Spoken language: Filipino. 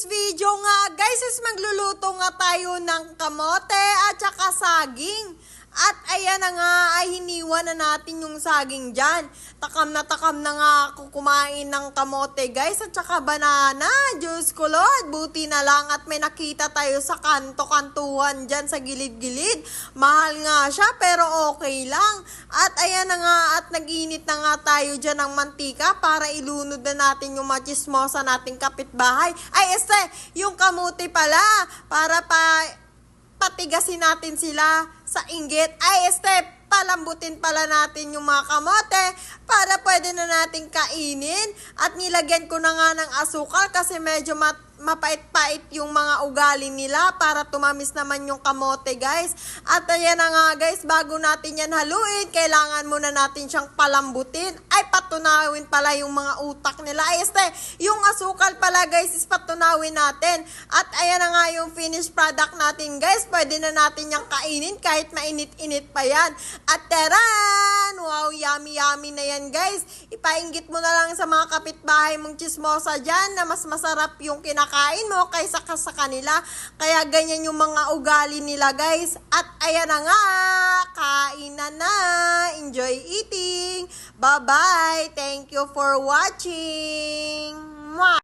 today's video nga guys is magluluto nga tayo ng kamote at saka saging. At ayan na nga ay hiniwa na natin yung saging dyan. Takam na takam na nga ako kumain ng kamote guys at saka banana. Diyos ko Lord, buti na lang at may nakita tayo sa kanto-kantuhan dyan sa gilid-gilid. Mahal nga siya pero okay lang. At ayan na nga at nag-init na nga tayo dyan ng mantika para ilunod na natin yung machismosa nating kapitbahay. Ay este, yung kamuti pala para pa patigasin natin sila sa inggit. Ay, step, palambutin pala natin yung mga kamote para pwede na natin kainin. At nilagyan ko na nga ng asukal kasi medyo mat- mapait-pait yung mga ugali nila para tumamis naman yung kamote, guys. At ayan na nga, guys, bago natin yan haluin, kailangan muna natin siyang palambutin. Ay, patunawin pala yung mga utak nila. Ay, este, yung asukal pala, guys, is patunawin natin. At ayan na nga yung finished product natin, guys. Pwede na natin yung kainin kahit mainit-init pa yan. At teran! Wow, yummy-yummy na yan, guys. Ipainggit mo na lang sa mga kapitbahay mong chismosa dyan na mas masarap yung kinakain mo kaysa ka sa kanila. Kaya ganyan yung mga ugali nila, guys. At ayan na nga, kain na na. Enjoy eating. Bye-bye. Thank you for watching. moi